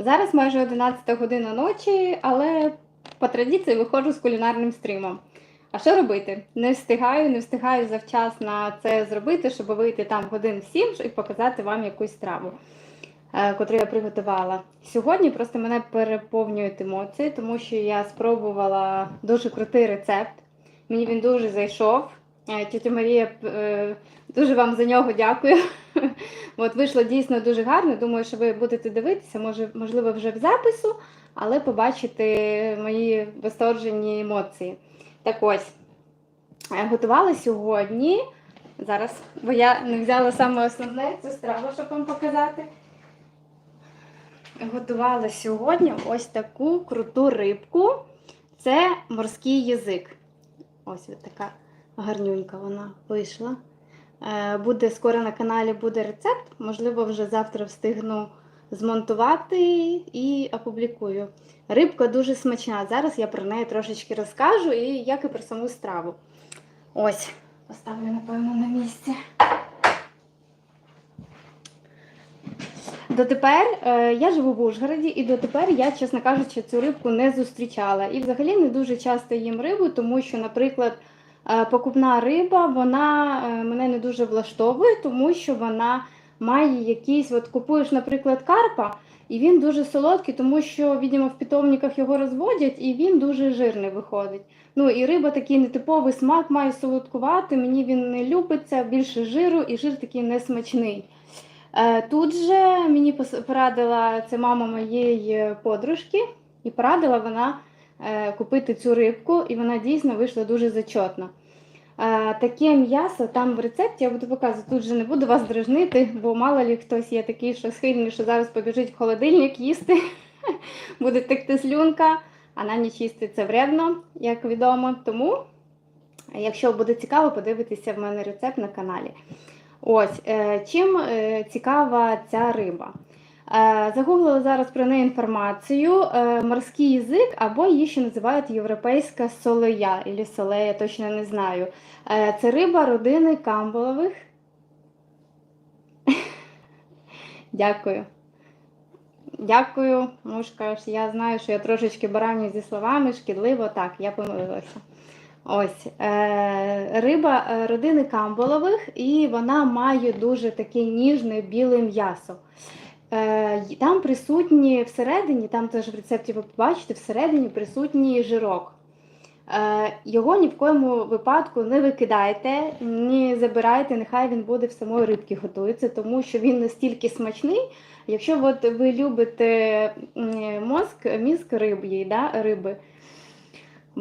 Зараз майже 11 година ночі, але по традиції виходжу з кулінарним стрімом. А що робити? Не встигаю, не встигаю завчасно це зробити, щоб вийти там годин 7 і показати вам якусь страву, е, котру я приготувала. Сьогодні просто мене переповнюють емоції, тому що я спробувала дуже крутий рецепт. Мені він дуже зайшов. Тетя Марія, е, дуже вам за нього дякую. От вийшло дійсно дуже гарно. Думаю, що ви будете дивитися, може, можливо, вже в запису, але побачите мої восторжені емоції. Так ось, е, готувала сьогодні. Зараз, бо я не взяла саме основне цю страву, щоб вам показати. Готувала сьогодні ось таку круту рибку. Це морський язик. Ось така гарнюнька вона вийшла. Е, Буде скоро на каналі буде рецепт. Можливо, вже завтра встигну змонтувати і опублікую. Рибка дуже смачна. Зараз я про неї трошечки розкажу і як і про саму страву. Ось, поставлю, напевно, на місці. Дотепер е, я живу в Ужгороді, і дотепер я, чесно кажучи, цю рибку не зустрічала. І взагалі не дуже часто їм рибу, тому що, наприклад, покупна риба вона е, мене не дуже влаштовує, тому що вона має якісь, от купуєш, наприклад, карпа, і він дуже солодкий, тому що, відомо, в питомниках його розводять, і він дуже жирний виходить. Ну і риба такий нетиповий смак має солодкувати. Мені він не любиться, більше жиру, і жир такий несмачний. Е, Тут же мені порадила це мама моєї подружки, і порадила вона е, купити цю рибку, і вона дійсно вийшла дуже зачетно. Е, Таке м'ясо там в рецепті я буду показувати. Тут же не буду вас дражнити, бо мало лі хтось є такий, що схильний, що зараз побіжить в холодильник їсти, буде текти слюнка, а на ніч їсти це вредно, як відомо. Тому, якщо буде цікаво, подивитися в мене рецепт на каналі. Ось е, чим е, цікава ця риба. Е, Загуглила зараз про неї інформацію. Е, Морський язик, або її ще називають європейська солея, або солея, точно не знаю. Е, Це риба родини камбалових. Дякую. Дякую, мушка. Я знаю, що я трошечки бараню зі словами, шкідливо. Так, я помилилася. Ось е, риба родини камбалових, і вона має дуже таке ніжне біле м'ясо. Е, там присутні всередині, там теж в рецепті ви побачите, всередині присутній жирок. Е, його ні в коєму випадку не викидайте, не забирайте, нехай він буде в самої рибки готується, тому що він настільки смачний. Якщо от ви любите мозк, мізк риб'ї, да, риби,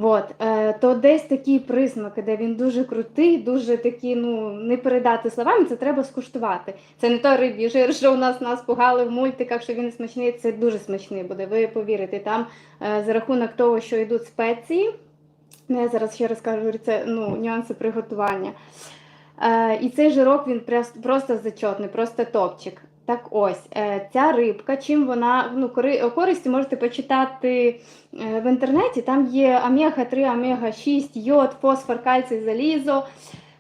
От, е, то десь такий присмак, де він дуже крутий, дуже такий, ну не передати словами, це треба скуштувати. Це не той риб'ї жир, що у нас нас пугали в мультиках, що він смачний. Це дуже смачний буде. Ви повірите, там е, за рахунок того, що йдуть спеції. Я зараз ще розкажу це, ну, нюанси приготування. Е, і цей жирок він просто зачетний, просто топчик. Так ось, е, ця рибка, чим вона ну, кори, користі можете почитати е, в інтернеті. Там є омега-3, омега-6, йод, фосфор, кальцій, залізо.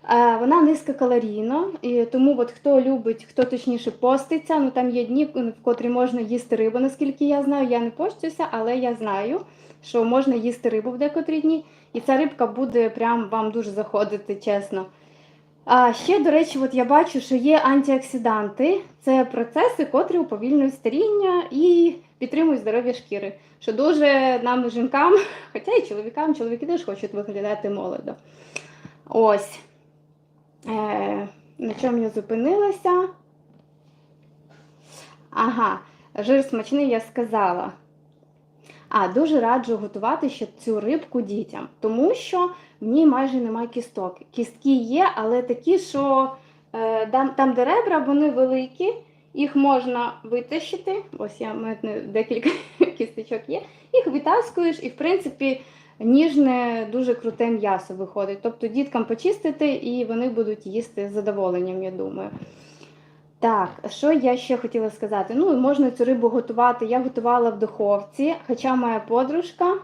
Е, Вона низькокалорійна, і тому от хто любить, хто точніше поститься, ну там є дні, в котрі можна їсти рибу, наскільки я знаю. Я не постюся, але я знаю, що можна їсти рибу в декотрі дні, і ця рибка буде прям вам дуже заходити, чесно. А ще, до речі, от я бачу, що є антиоксиданти. Це процеси, котрі уповільнюють старіння і підтримують здоров'я шкіри. Що дуже нам, жінкам, хоча і чоловікам, чоловіки теж хочуть виглядати молодо. Ось. Е, на чому я зупинилася? Ага, жир смачний, я сказала. А, дуже раджу готувати ще цю рибку дітям, тому що в ній майже немає кісток. Кістки є, але такі, що е, там, де ребра, вони великі, їх можна витащити. Ось я мене декілька кісточок є. Їх витаскуєш, і в принципі ніжне, дуже круте м'ясо виходить. Тобто діткам почистити і вони будуть їсти з задоволенням, я думаю. Так, що я ще хотіла сказати? Ну, можна цю рибу готувати. Я готувала в духовці, хоча моя подружка.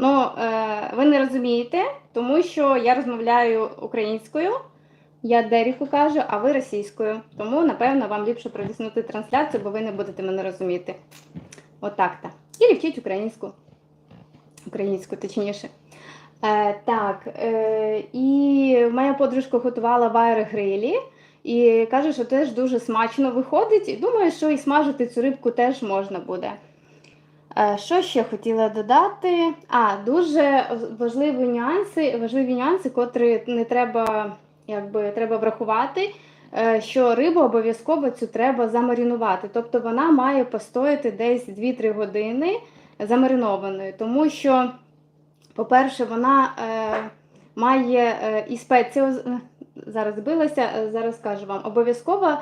Ну, е, ви не розумієте, тому що я розмовляю українською. Я Деріку кажу, а ви російською. Тому, напевно, вам ліпше проліснути трансляцію, бо ви не будете мене розуміти. Отак-то. І вчіть українську. Українську, точніше. Е, так, е, і моя подружка готувала вайри грилі і каже, що теж дуже смачно виходить. І думаю, що і смажити цю рибку теж можна буде. Е, Що ще хотіла додати? А, дуже важливі нюанси, важливі нюанси, котрі не треба, якби, треба врахувати, е, що рибу обов'язково цю треба замаринувати. Тобто вона має постояти десь 2-3 години замаринованою, тому що, по-перше, вона е, має е, і спеції, е, зараз збилася, е, зараз скажу вам, обов'язково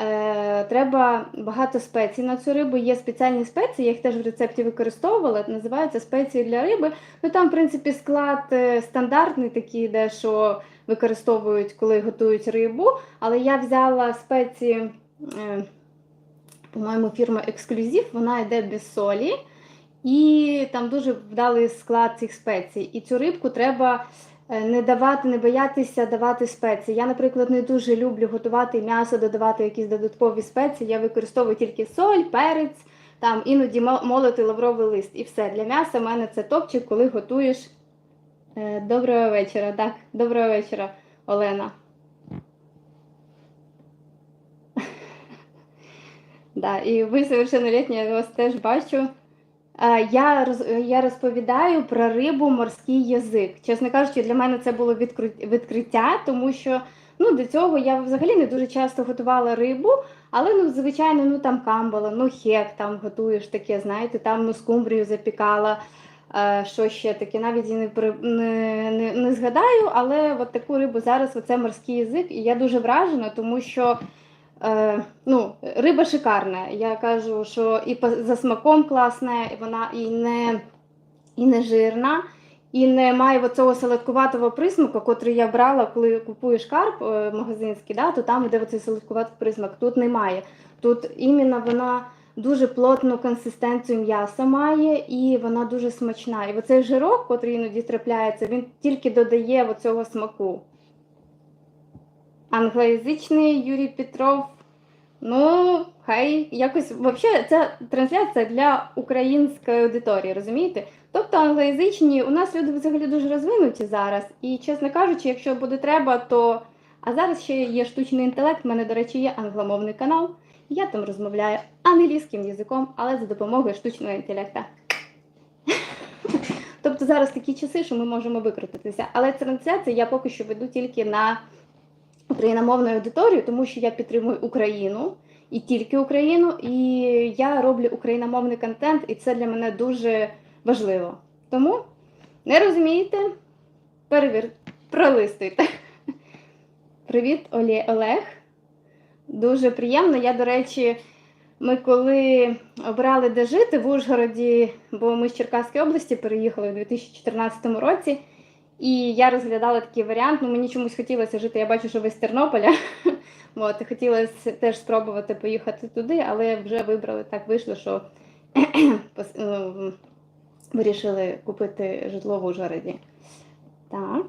е, треба багато спецій на цю рибу. Є спеціальні спеції, я їх теж в рецепті використовувала, називаються спеції для риби. Ну там, в принципі, склад е, стандартний, такий, де що використовують, коли готують рибу. Але я взяла спеції, е, по-моєму, фірма Ексклюзив, вона йде без солі. І там дуже вдалий склад цих спецій. І цю рибку треба е, не давати, не боятися давати спеції. Я, наприклад, не дуже люблю готувати м'ясо, додавати якісь додаткові спеції. Я використовую тільки соль, перець, там іноді мо- молотий лавровий лист. І все. Для м'яса в мене це топчик, коли готуєш. Е, Доброго вечора, так, доброго вечора, Олена. Да, і ви совершеннолетні, я вас теж бачу. Е, Я, я розповідаю про рибу морський язик. Чесно кажучи, для мене це було відкриття, тому що ну, до цього я взагалі не дуже часто готувала рибу, але ну, звичайно, ну там камбала, ну хек там готуєш таке, знаєте, там ну, скумбрію запікала. е, Що ще таке, навіть і не, не, не, не згадаю, але от таку рибу зараз оце морський язик, і я дуже вражена, тому що Е, ну, риба шикарна. Я кажу, що і за смаком класна, і вона і не, і не жирна, і не має цього солодкуватого присмаку, котрий я брала, коли купуєш карп е, магазинський, да, то там іде оцей солодкуватий присмак. Тут немає. Тут іменно вона дуже плотну консистенцію м'яса має, і вона дуже смачна. І оцей жирок, котрий іноді трапляється, він тільки додає оцього смаку. Англоязичний Юрій Петров. Ну, хай якось взагалі ця трансляція для української аудиторії, розумієте? Тобто англоязичні, у нас люди взагалі дуже розвинуті зараз. І, чесно кажучи, якщо буде треба, то. А зараз ще є штучний інтелект. У мене, до речі, є англомовний канал. Я там розмовляю англійським язиком, але за допомогою штучного інтелекту. Тобто зараз такі часи, що ми можемо викрутитися. Але трансляцію я поки що веду тільки на україномовну аудиторію, тому що я підтримую Україну і тільки Україну, і я роблю україномовний контент, і це для мене дуже важливо. Тому не розумієте, перевір, пролистуйте. Привіт, Олі Олег. Дуже приємно. Я, до речі, ми коли обрали де жити в Ужгороді, бо ми з Черкаської області переїхали у 2014 році. І я розглядала такий варіант. Ну, мені чомусь хотілося жити. Я бачу, що ви з Тернополя. От, хотілося теж спробувати поїхати туди, але вже вибрали так вийшло, що ну, вирішили купити житло в Ужгороді. Так.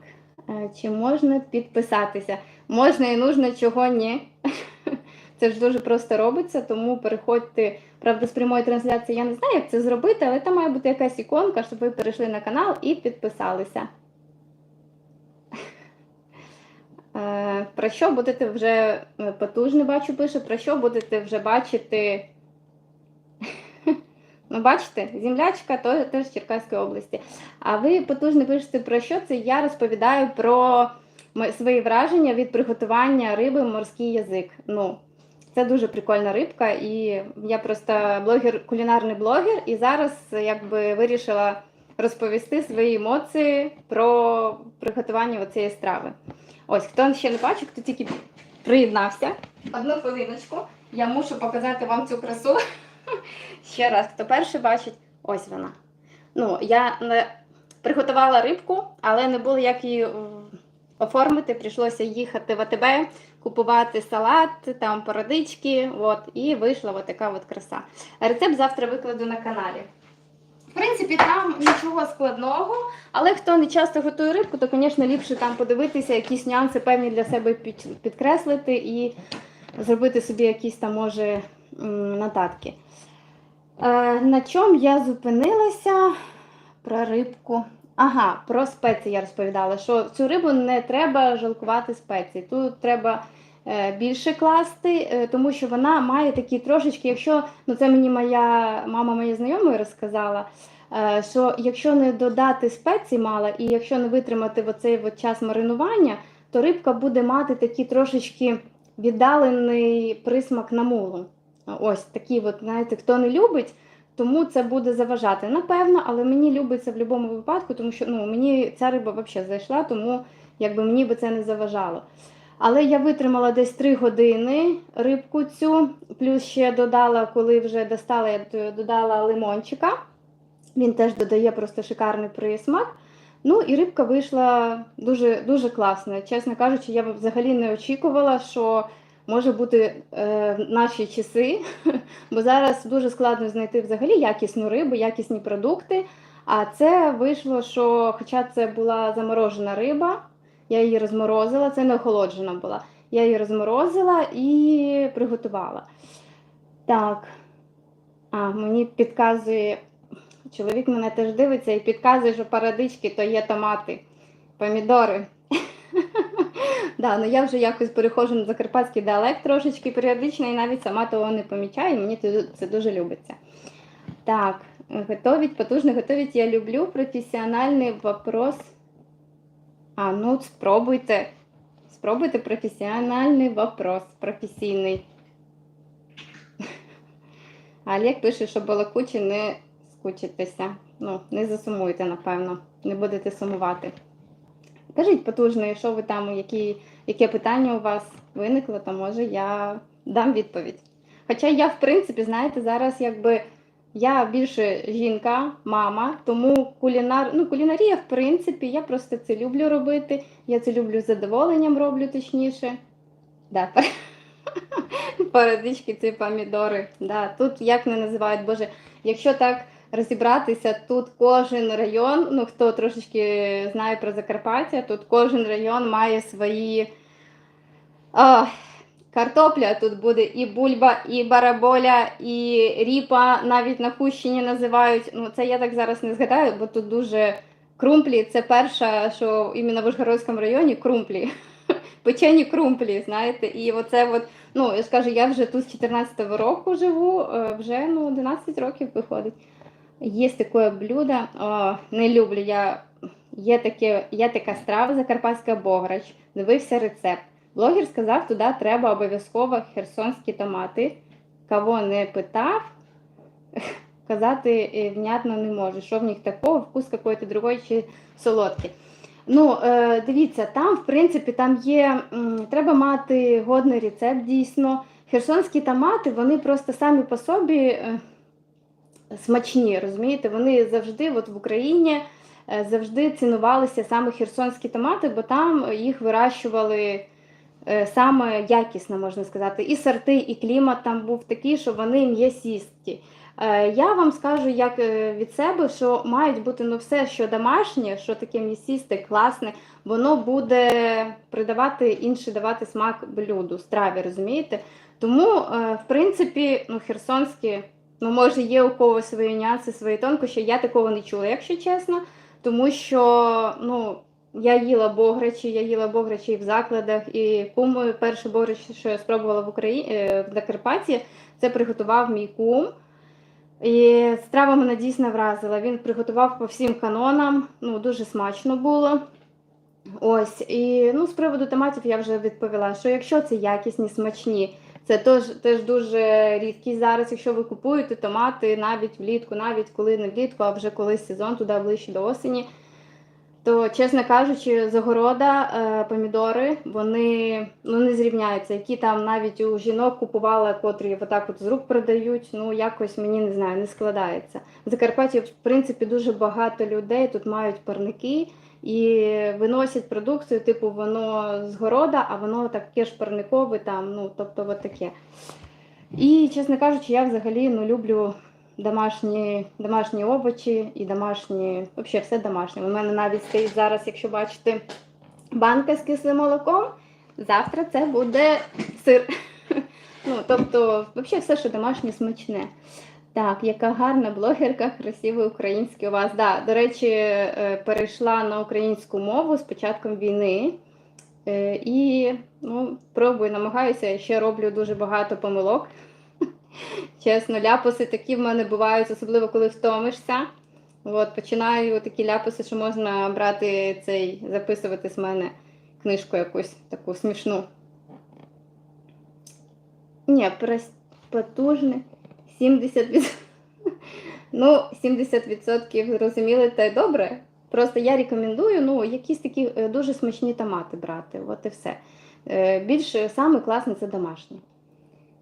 е, Чи можна підписатися? Можна і нужно, чого ні. Це ж дуже просто робиться, тому переходьте, правда, з прямої трансляції. Я не знаю, як це зробити, але там має бути якась іконка, щоб ви перейшли на канал і підписалися. Е, Про що будете вже е, потужний бачу, пише, про що будете вже бачити? Ну, бачите, землячка теж з Черкаської області. А ви потужно пишете про що це? Я розповідаю про свої враження від приготування риби морський язик. Ну, це дуже прикольна рибка, і я просто блогер, кулінарний блогер, і зараз якби вирішила розповісти свої емоції про приготування цієї страви. Ось, хто ще не бачив, хто тільки приєднався. Одну хвилиночку. Я мушу показати вам цю красу. Ще раз, хто перший бачить, ось вона. Ну, я не приготувала рибку, але не було як її оформити. Прийшлося їхати в АТБ, купувати салат, там породички, от, і вийшла от така от краса. Рецепт завтра викладу на каналі. В принципі, там нічого складного, але хто не часто готує рибку, то, звісно, ліпше там подивитися, якісь нюанси певні для себе підкреслити і зробити собі якісь там, може, нотатки. Е, на чому я зупинилася про рибку? Ага, про спеції я розповідала, що цю рибу не треба жалкувати спеції. Тут треба більше класти, е, тому що вона має такі трошечки, якщо ну це мені моя мама моєї знайомої розказала. е, Що якщо не додати спецій мало, і якщо не витримати в оцей от час маринування, то рибка буде мати такий трошечки віддалений присмак на мулу. Ось такий, от, знаєте, хто не любить, тому це буде заважати. Напевно, але мені любиться в будь-якому випадку, тому що ну, мені ця риба взагалі зайшла, тому якби мені би це не заважало. Але я витримала десь 3 години рибку цю, плюс ще додала, коли вже достала, я додала лимончика. Він теж додає просто шикарний присмак. Ну і рибка вийшла дуже, дуже класна. Чесно кажучи, я взагалі не очікувала, що може бути е, наші часи, бо зараз дуже складно знайти взагалі якісну рибу, якісні продукти. А це вийшло, що, хоча це була заморожена риба, я її розморозила, це не охолоджена була. Я її розморозила і приготувала. Так. А, мені підказує, чоловік мене теж дивиться і підказує, що парадички то є томати, помідори. Да, ну я вже якось переходжу на закарпатський діалект трошечки періодично і навіть сама того не помічаю, і мені це дуже любиться. Так, готовить, потужно готовить я люблю. Професіональний вопрос. А, ну спробуйте. Спробуйте професіональний вопрос. Професійний. Олег пише, що балакучі не скучитеся. Ну, не засумуйте, напевно, не будете сумувати. Кажіть потужно, що ви там, які, яке питання у вас виникло, то може я дам відповідь. Хоча я, в принципі, знаєте, зараз якби я більше жінка, мама, тому кулінар, ну, кулінарія, в принципі, я просто це люблю робити. Я це люблю з задоволенням роблю, точніше. Да, Парадички, ці помідори. Да, тут як не називають, боже, якщо так розібратися, тут кожен район, ну хто трошечки знає про Закарпаття, тут кожен район має свої. А, картопля тут буде і бульба, і бараболя, і ріпа, навіть на Хущині називають. Ну, це я так зараз не згадаю, бо тут дуже крумплі. Це перша, що іменно в Ужгородському районі крумплі. Печені крумплі, знаєте, і оце от, ну я ж кажу, я вже тут з 14-го року живу, е, вже ну 11 років виходить. Є таке блюдо, о, не люблю. Я є таке, є така страва закарпатська бограч. Дивився рецепт. Блогер сказав, туди треба обов'язково херсонські томати. Кого не питав, казати е, внятно не може. Що в них такого, вкус якийсь другий чи солодкий. Ну, е, дивіться, там, в принципі, там є, треба мати годний рецепт дійсно. Херсонські томати, вони просто самі по собі е, смачні, розумієте? Вони завжди, от в Україні, завжди цінувалися саме херсонські томати, бо там їх вирощували саме якісно, можна сказати. І сорти, і клімат там був такий, що вони м'ясісті. Е, Я вам скажу як е, від себе, що мають бути ну, все, що домашнє, що таке м'ясісте, класне, воно буде придавати інший давати смак блюду, страві, розумієте? Тому, е, в принципі, ну, херсонські, ну, може, є у когось свої нюанси, свої тонкощі. Я такого не чула, якщо чесно, тому що ну, я їла бограчі, я їла бограчі в закладах, і кум перше бограч, що я спробувала в Україні в Закарпатті, це приготував мій кум. І страва мене дійсно вразила. Він приготував по всім канонам, ну дуже смачно було. Ось, і ну, з приводу томатів я вже відповіла, що якщо це якісні, смачні, це теж, теж дуже рідкість зараз, якщо ви купуєте томати навіть влітку, навіть коли не влітку, а вже коли сезон, туди ближче до осені, то, чесно кажучи, загорода, е, помідори, вони ну, не зрівняються, які там навіть у жінок купувала, котрі отак от з рук продають, ну якось мені не знаю, не складається. В Закарпатті, в принципі, дуже багато людей тут мають парники і виносять продукцію, типу, воно з города, а воно таке ж парникове там, ну, тобто от таке. І, чесно кажучи, я взагалі ну, люблю домашні, домашні овочі і домашні, взагалі все домашнє. У мене навіть стоїть зараз, якщо бачите, банка з кислим молоком. Завтра це буде сир. Ну, тобто, взагалі все, що домашнє смачне. Так, яка гарна блогерка, красивий український у вас. Да, до речі, е, перейшла на українську мову з початком війни. Е, І ну, пробую, намагаюся, ще роблю дуже багато помилок. Чесно, ляпуси такі в мене бувають, особливо коли втомишся. От, починаю такі ляпуси, що можна брати цей, записувати з мене книжку якусь таку смішну. Ні, потужний. 70%. Ну, 70% зрозуміли, та й добре. Просто я рекомендую ну, якісь такі е, дуже смачні томати брати. От і все. Е, Більш саме класне це домашні.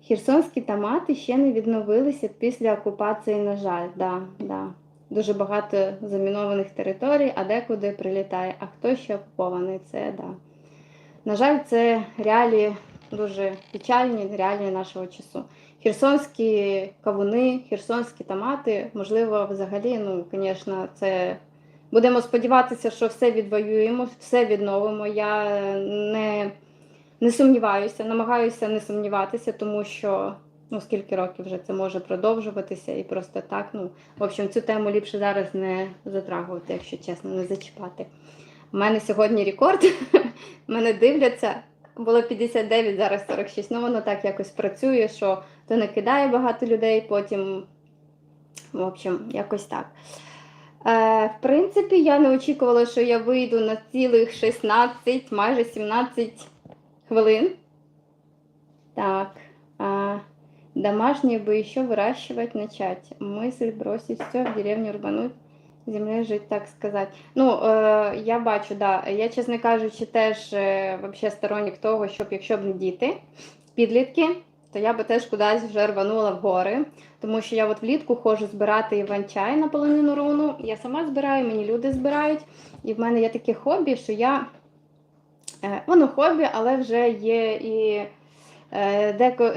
Херсонські томати ще не відновилися після окупації, на жаль. Да, да. Дуже багато замінованих територій, а декуди прилітає. А хто ще окупований? Це да. На жаль, це реалії дуже печальні реалії нашого часу. Херсонські кавуни, херсонські томати, можливо, взагалі, ну, звісно, це будемо сподіватися, що все відвоюємо, все відновимо. Я не, не сумніваюся, намагаюся не сумніватися, тому що ну, скільки років вже це може продовжуватися і просто так. Ну, в общем, цю тему ліпше зараз не затрагувати, якщо чесно, не зачіпати. У мене сьогодні рекорд. Мене дивляться. Було 59, зараз 46. Ну, воно так якось працює, що то не кидає багато людей, потім, в общем, якось так. Е, в принципі, я не очікувала, що я вийду на цілих 16, майже 17 хвилин. Так. А, домашние бы еще выращивать начать. Мысль бросить все, в деревню рвануть, землі жити, так сказати. Ну, е, я бачу, да. Я, чесно кажучи, теж е, вообще сторонник того, щоб якщо б не діти, підлітки, то я би теж кудись вже рванула в гори. Тому що я от влітку ходжу збирати іван-чай на полонину руну. Я сама збираю, мені люди збирають. І в мене є таке хобі, що я. е, Воно хобі, але вже є і е, деко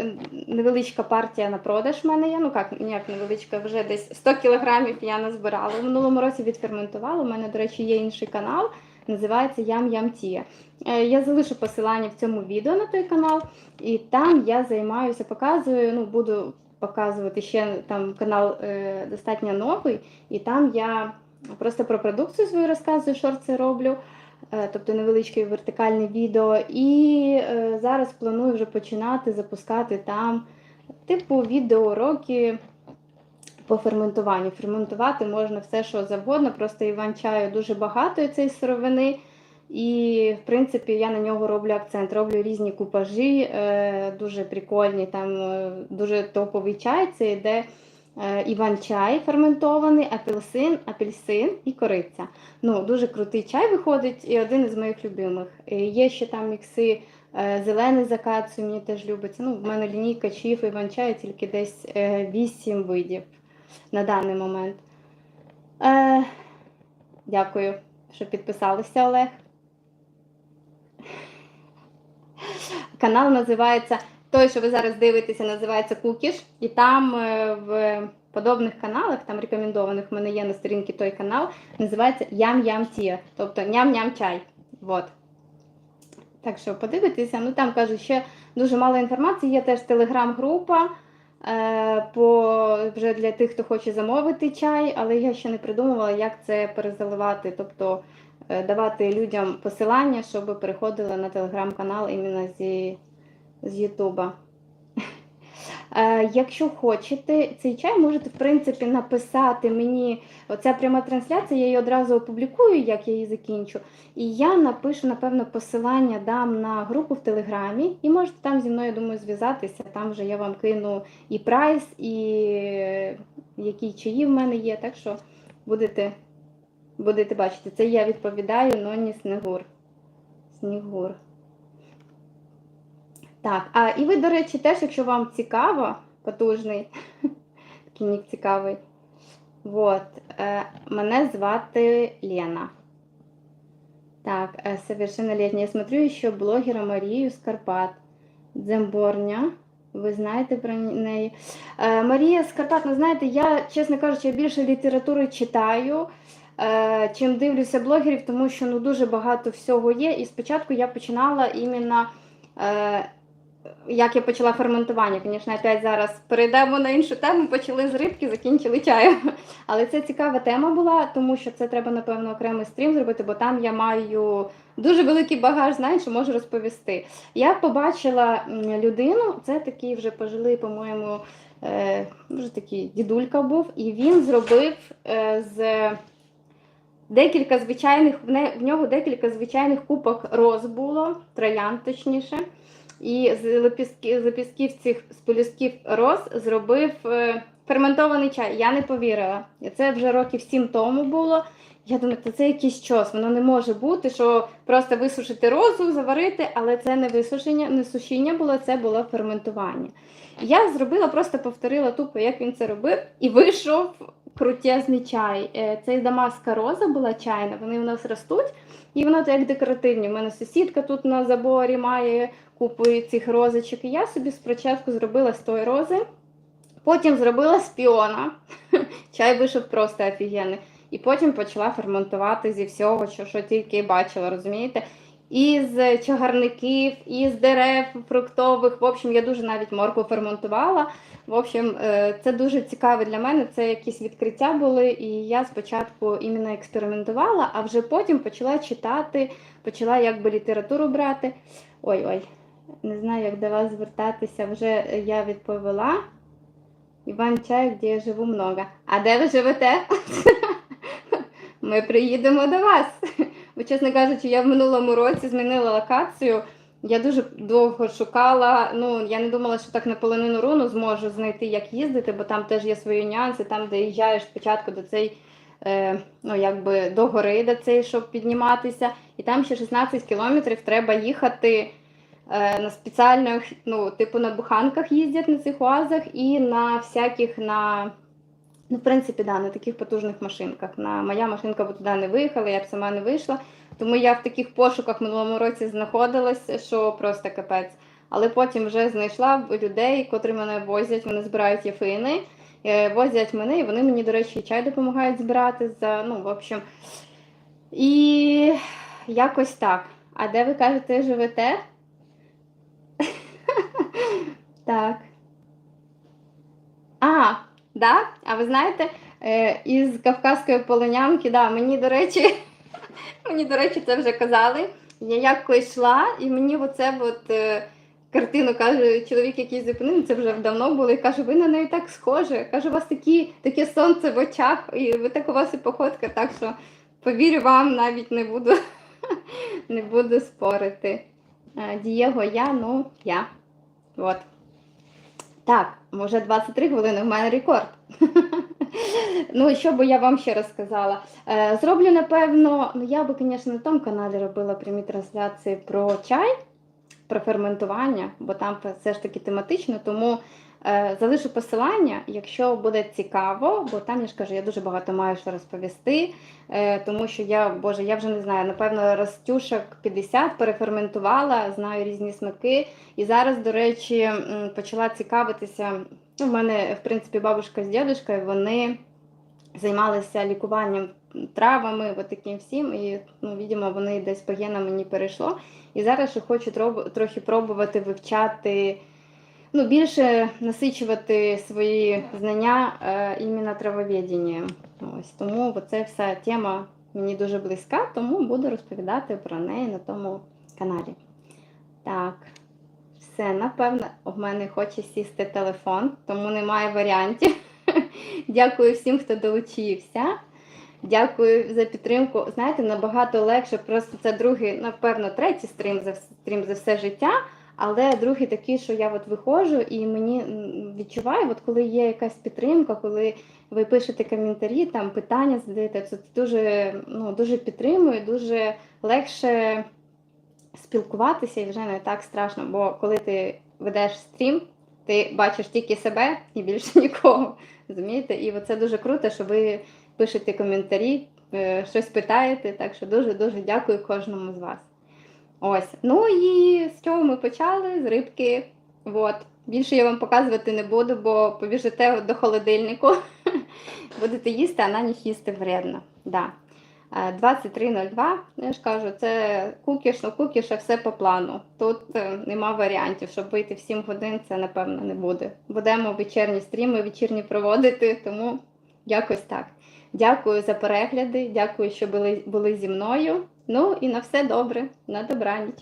невеличка партія на продаж в мене є. Ну як ніяк невеличка, вже десь 100 кілограмів я назбирала. В минулому році відферментувала. У мене, до речі, є інший канал, називається Ям Ям Тія. Е, Я залишу посилання в цьому відео на той канал, і там я займаюся, показую, ну буду показувати ще там канал е, достатньо новий, і там я просто про продукцію свою розказую, шорти роблю. Е, Тобто невеличке вертикальне відео. І е, зараз планую вже починати запускати там типу відеоуроки по ферментуванню. Ферментувати можна все, що завгодно, просто іван-чаю дуже багато цієї сировини. І, в принципі, я на нього роблю акцент. Роблю різні купажі, е, дуже прикольні, там дуже топовий чай. Це йде іван-чай ферментований, апельсин, апельсин і кориця. Ну, дуже крутий чай виходить і один із моїх любимих. Е, Є ще там мікси е, зелений з мені теж любиться. Ну, в мене лінійка чиф іван-чаю тільки десь е, 8 видів на даний момент. Е, дякую, що підписалися, Олег. Канал називається той, що ви зараз дивитеся, називається Кукіш. І там е, в подобних каналах, там рекомендованих в мене є на сторінці той канал, називається Ям-Ям Тія, тобто ням-ням чай. Вот. Так що подивитися, ну там кажуть, ще дуже мало інформації. Є теж телеграм-група е, по, вже для тих, хто хоче замовити чай, але я ще не придумувала, як це перезаливати. Тобто е, давати людям посилання, щоб переходили на телеграм-канал іменно зі, з Ютуба. Е, Якщо хочете цей чай, можете в принципі написати мені. Оця пряма трансляція, я її одразу опублікую, як я її закінчу. І я напишу, напевно, посилання дам на групу в Телеграмі, і можете там зі мною, я думаю, зв'язатися. Там вже я вам кину і прайс, і е, які чаї в мене є. Так що будете, будете бачити. Це я відповідаю, но не Снегур. Снігур. Так, а і ви, до речі, теж, якщо вам цікаво, потужний, такий нік цікавий. Вот, е, мене звати Лена. Так, е, совершеннолетняя. Я смотрю еще блогера Марию с Карпат. Дземборня. Ви знаєте про неї. Е, Марія Скарпатна, знаєте, я, чесно кажучи, більше літератури читаю, чим дивлюся блогерів, тому що ну, дуже багато всього є. І спочатку я починала іменно. Як я почала ферментування, звісно, опять зараз перейдемо на іншу тему, почали з рибки, закінчили чаю. Але це цікава тема була, тому що це треба, напевно, окремий стрім зробити, бо там я маю дуже великий багаж знань, що можу розповісти. Я побачила людину, це такий вже пожилий, по-моєму, е, такий дідулька був, і він зробив е, з декілька звичайних, в нього декілька звичайних кубок роз було, троян точніше. І з лепістків, лепістків цих з полюсків роз зробив е, ферментований чай. Я не повірила. Це вже років сім тому було. Я думаю, та це якийсь час, воно не може бути, що просто висушити розу, заварити, але це не висушення, не сушіння було, це було ферментування. Я зробила, просто повторила тупо, як він це робив, і вийшов крутезний чай. Е, Це дамаска роза була чайна, вони у нас ростуть, і воно то як декоративні. У мене сусідка тут на заборі має купу цих розочок. Я собі спочатку зробила з тої рози, потім зробила з піона. Чай вийшов просто офігенний. І потім почала ферментувати зі всього, що, що тільки бачила, розумієте? Із чагарників, із дерев фруктових. В общем, я дуже навіть моркву ферментувала. В общем, е, це дуже цікаво для мене. Це якісь відкриття були, і я спочатку іменно експериментувала, а вже потім почала читати, почала якби літературу брати. Ой-ой, не знаю, як до вас звертатися. Вже я відповіла. Іван Чаєв, де я живу много. А де ви живете? Ми приїдемо до вас. Бо, чесно кажучи, я в минулому році змінила локацію. Я дуже довго шукала. Ну, я не думала, що так на полонину руну зможу знайти, як їздити, бо там теж є свої нюанси. Там, де їжджаєш спочатку до цей, е, ну, якби до гори, до цей, щоб підніматися. І там ще 16 кілометрів треба їхати на спеціальних, ну, типу на буханках їздять на цих уазах і на всяких на. Ну, в принципі, да, на таких потужних машинках. На моя машинка б туди не виїхала, я б сама не вийшла. Тому я в таких пошуках минулому році знаходилася, що просто капець. Але потім вже знайшла людей, котрі мене возять, вони збирають яфини, е, возять мене, і вони мені, до речі, чай допомагають збирати за, ну, в общем. І якось так. А де ви кажете, живете? Так. А, да? А ви знаєте, е, із Кавказської полонянки, да, мені, до речі, мені, до речі, це вже казали. Я якось йшла, і мені оце от, е, картину каже, чоловік, який зупинив, це вже давно було, і каже, ви на неї так схожі. Каже, у вас такі, таке сонце в очах, і ви так у вас і походка, так що повірю вам, навіть не буду, не буду спорити. Е, Дієго, я, ну, я. От. Так, може 23 хвилини, в мене рекорд. ну, що би я вам ще розказала? Е, зроблю, напевно, ну я би, звісно, на тому каналі робила прямі трансляції про чай, про ферментування, бо там все ж таки тематично, тому залишу посилання, якщо буде цікаво, бо там я ж кажу, я дуже багато маю що розповісти, е, тому що я, боже, я вже не знаю, напевно, ростюшок 50 переферментувала, знаю різні смаки. І зараз, до речі, почала цікавитися. Ну, в мене, в принципі, бабушка з дідушкою, вони займалися лікуванням травами, от таким всім. І, ну, відомо, вони десь по генам мені перейшло. І зараз ще хочу трохи пробувати вивчати, ну, більше насичувати свої знання е, іменно травоведінням. Ось тому це вся тема мені дуже близька, тому буду розповідати про неї на тому каналі. Так, все, напевно, в мене хоче сісти телефон, тому немає варіантів. Дякую всім, хто долучився. Дякую за підтримку. Знаєте, набагато легше. Просто це другий, напевно, третій стрім за, стрім за все життя. Але другий такий, що я от виходжу і мені відчуваю, от коли є якась підтримка, коли ви пишете коментарі, там питання задаєте, це дуже, ну, дуже підтримує, дуже легше спілкуватися і вже не так страшно. Бо коли ти ведеш стрім, ти бачиш тільки себе і більше нікого. Розумієте? І це дуже круто, що ви пишете коментарі, е, щось питаєте. Так що дуже-дуже дякую кожному з вас. Ось. Ну і з чого ми почали? З рибки. От. Більше я вам показувати не буду, бо побіжите до холодильнику, будете їсти, а на ніч їсти вредно. Да. Е, 23.02, я ж кажу, це кукіш, ну кукіш, все по плану. Тут е, нема варіантів, щоб вийти в 7 годин, це напевно не буде. Будемо вечірні стріми, вечірні проводити, тому якось так. Дякую за перегляди, дякую, що були, були зі мною. Ну і на все добре, на добраніч.